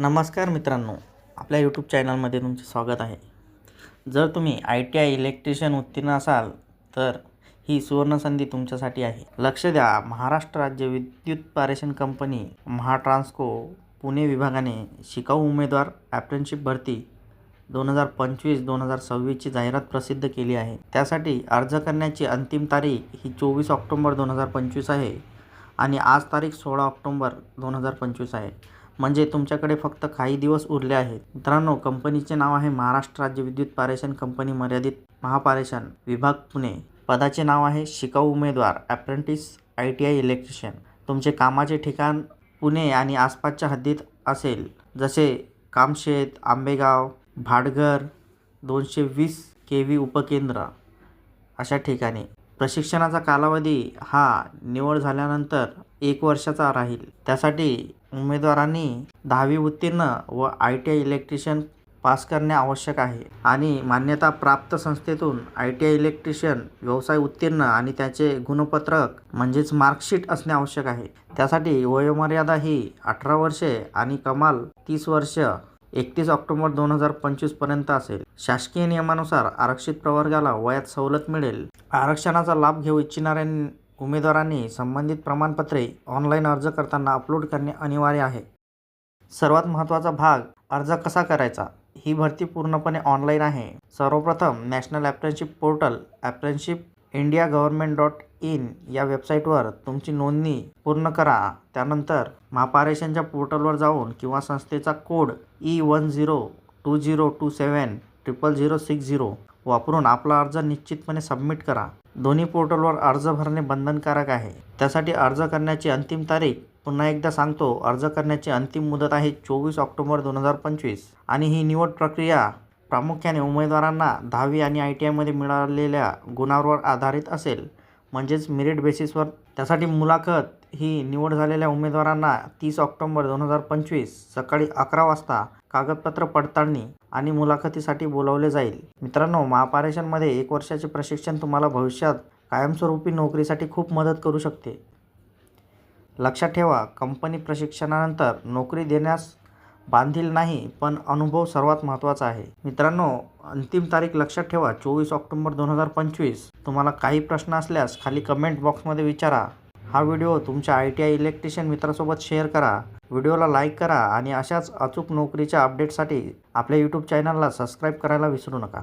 नमस्कार मित्रांनो आपल्या यूट्यूब चॅनलमध्ये तुमचे स्वागत आहे. जर तुम्ही आय टी आय इलेक्ट्रिशियन उत्तीर्ण असाल तर ही सुवर्णसंधी तुमच्यासाठी आहे. लक्ष द्या महाराष्ट्र राज्य विद्युत पारेषण कंपनी महाट्रान्सको पुणे विभागाने शिकाऊ उमेदवार ॲप्रेंशिप भरती दोन हजार पंचवीस दोन हजार सव्वीसची जाहिरात प्रसिद्ध केली आहे. त्यासाठी अर्ज करण्याची अंतिम तारीख ही चोवीस ऑक्टोंबर दोन हजार पंचवीस आहे आणि आज तारीख सोळा ऑक्टोंबर दोन हजार पंचवीस आहे. म्हणजे तुमच्याकडे फक्त काही दिवस उरले आहेत. मित्रांनो कंपनीचे नाव आहे महाराष्ट्र राज्य विद्युत पारेषण कंपनी मर्यादित महापारेषण विभाग पुणे. पदाचे नाव आहे शिकाऊ उमेदवार apprentice I T I electrician तुमचे कामाचे ठिकाण पुणे आणि आसपासच्या हद्दीत असेल जसे कामशेत आंबेगाव भाडघर दोनशे वीस के व्ही उपकेंद्र अशा ठिकाणी. प्रशिक्षणाचा कालावधी हा निवड झाल्यानंतर एक वर्षाचा राहील. त्यासाठी उमेदवारांनी दहावी उत्तीर्ण व I T I electrician pass करणे आवश्यक आहे. आणि मान्यता प्राप्त संस्थेतून आय टी आय इलेक्ट्रिशियन व्यवसाय उत्तीर्ण आणि त्याचे गुणपत्रक म्हणजेच मार्कशीट असणे आवश्यक आहे. त्यासाठी वयोमर्यादा ही अठरा वर्षे आणि कमाल तीस वर्ष एकतीस ऑक्टोबर दोन हजार पंचवीसपर्यंत असेल. शासकीय नियमानुसार आरक्षित प्रवर्गाला वयात सवलत मिळेल. आरक्षणाचा लाभ घेऊ इच्छिणाऱ्या उमेदवारांनी संबंधित प्रमाणपत्रे ऑनलाईन अर्ज करताना अपलोड करणे अनिवार्य आहे. सर्वात महत्त्वाचा भाग अर्ज कसा करायचा? ही भरती पूर्णपणे ऑनलाईन आहे. सर्वप्रथम national apprenticeship portal apprenticeship India government dot in या वेबसाईटवर तुमची नोंदणी पूर्ण करा. त्यानंतर महापारेशनच्या पोर्टलवर जाऊन किंवा संस्थेचा code E one zero two zero two seven triple zero six zero वापरून आपला अर्ज निश्चितपणे सबमिट करा. दोन्ही पोर्टलवर अर्ज भरणे बंधनकारक आहे. त्यासाठी अर्ज करण्याची अंतिम तारीख पुन्हा एकदा सांगतो. अर्ज करण्याची अंतिम मुदत आहे चोवीस ऑक्टोबर दोन हजार पंचवीस. आणि ही निवड प्रक्रिया प्रामुख्याने उमेदवारांना दहावी आणि आय टी आयमध्ये मिळालेल्या गुणांवर आधारित असेल. म्हणजेच मेरिट बेसिसवर त्यासाठी मुलाखत ही निवड झालेल्या उमेदवारांना तीस ऑक्टोबर दोन हजार पंचवीस सकाळी अकरा वाजता कागदपत्र पडताळणी आणि मुलाखतीसाठी बोलावले जाईल. मित्रांनो महापारेषणमध्ये एक वर्षाचे प्रशिक्षण तुम्हाला भविष्यात कायमस्वरूपी नोकरीसाठी खूप मदत करू शकते. लक्षात ठेवा कंपनी प्रशिक्षणानंतर नोकरी देण्यास बांधील नाही पण अनुभव सर्वात महत्त्वाचा आहे. मित्रांनो अंतिम तारीख लक्षात ठेवा चोवीस ऑक्टोबर दोन हजार पंचवीस. तुम्हाला काही प्रश्न असल्यास खाली कमेंट बॉक्समध्ये विचारा. हा व्हिडिओ तुमच्या आय टी आय इलेक्ट्रिशियन मित्रासोबत शेअर करा. व्हिडिओला लाईक करा आणि अशाच अचूक नोकरीच्या अपडेटसाठी आपल्या यूट्यूब चॅनलला सबस्क्राईब करायला विसरू नका.